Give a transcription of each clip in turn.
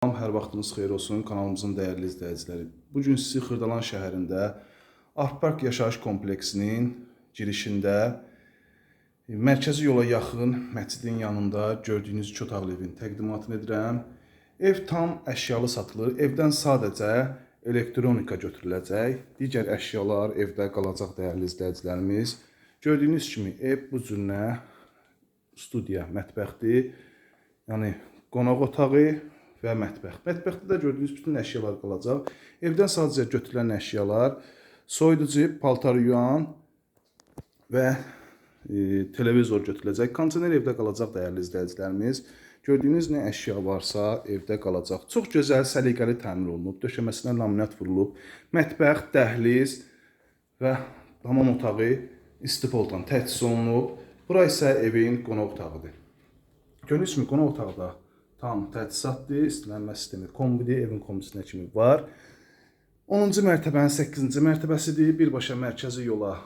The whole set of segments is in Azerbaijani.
Salam, hər vaxtınız xeyir olsun kanalımızın dəyərli izləyiciləri. Bu gün sizi Xırdalan şəhərində Artpark yaşayış kompleksinin girişində e, mərkəzi yola yaxın məscidin yanında gördüyünüz iki otaqlı evin təqdimatını edirəm. Ev tam əşyalı satılır. Evdən sadəcə elektronika götürüləcək. Digər əşyalar evdə qalacaq dəyərli izləyicilərimiz. Gördüyünüz kimi ev bu cürünə studiya, mətbəxdir. Yəni qonaq otağı və mətbəx. Mətbəxdə də gördüyünüz bütün əşyalar qalacaq. Evdən sadəcə götürülən əşyalar soyuducu, paltar yuyan və e, televizor götürüləcək. Kondisioner evdə qalacaq dəyərli izləyicilərimiz. Gördüyünüz nə əşya varsa evdə qalacaq. Çox gözəl, səliqəli təmir olunub. Döşəməsinə laminat vurulub. Mətbəx, dəhliz və hamam otağı istipoldan təchiz olunub. Bura isə evin qonaq otağıdır. Gördüyünüz kimi qonaq otağı da tam təchizatdır, istilənmə sistemi kombidir, evin kombisinə kimi var. 10-cu mərtəbənin 8-ci mərtəbəsidir. Birbaşa mərkəzi yola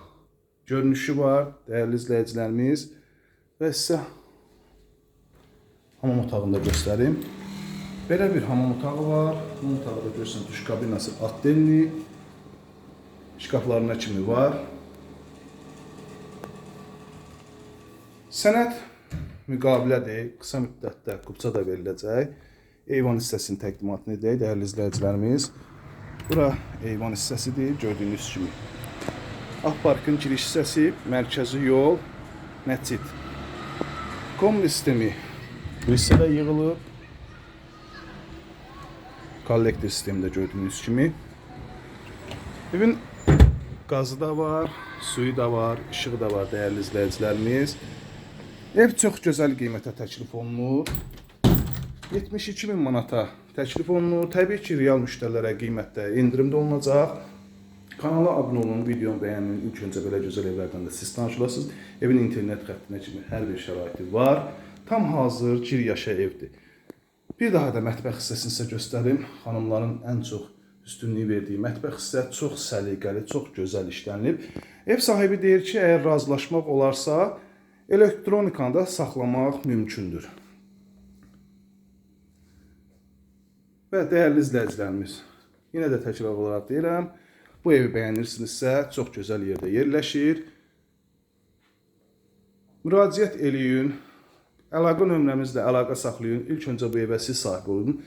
görünüşü var, dəyərli izləyicilərimiz. Və sizə hamam otağını da göstərim. Belə bir hamam otağı var. Hamam otağı da görürsən duş kabinası atdelli. Şkaflarına kimi var. Sənəd müqavilədir. Qısa müddətdə qupça da veriləcək. Eyvan hissəsinin təqdimatını edək, dəyərli izləyicilərimiz. Bura eyvan hissəsidir, gördüyünüz kimi. Ahparkın giriş hissəsi, mərkəzi yol, məscid. Kombi sistemi hissədə yığılıb. Kollektor sistemi də gördüyünüz kimi. Evin qazı da var, suyu da var, işığı da var dəyərli izləyicilərimiz. Ev çox gözəl qiymətə təklif olunur. 72 min manata təklif olunur. Təbii ki, real müştərilərə qiymətdə endirimdə olunacaq. Kanala abunə olun, videonu bəyənin. İlk öncə belə gözəl evlərdən də siz tanış olasınız. Evin internet xəttinə kimi hər bir şəraiti var. Tam hazır gir yaşa evdir. Bir daha da mətbəx hissəsini sizə göstərim. Xanımların ən çox üstünlüyü verdiyi mətbəx hissə çox səliqəli, çox gözəl işlənilib. Ev sahibi deyir ki, əgər razılaşmaq olarsa, elektronikanı da saxlamaq mümkündür. Və dəyərli izləyicilərimiz, yenə də təkrar olaraq deyirəm, bu evi bəyənirsinizsə, çox gözəl yerdə yerləşir. Müraciət eləyin. Əlaqə nömrəmizlə əlaqə saxlayın. İlk öncə bu evə siz sahib olun.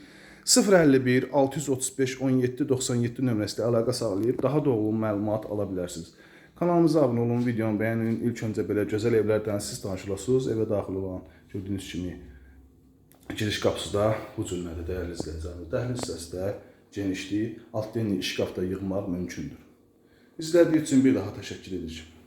051 635 17 97 nömrəsində əlaqə saxlayıb daha doğru məlumat ala bilərsiniz. Kanalımıza abunə olun, videonu bəyənin. İlk öncə belə gözəl evlərdən siz tanış olasınız. Evə daxil olan gördüyünüz kimi giriş qapısı da bu cürlədir dəyərli izləyicilərimiz. Dəhliz hissəsi də genişlik, alt denli şkaf da yığmaq mümkündür. İzlədiyiniz üçün bir daha təşəkkür edirik.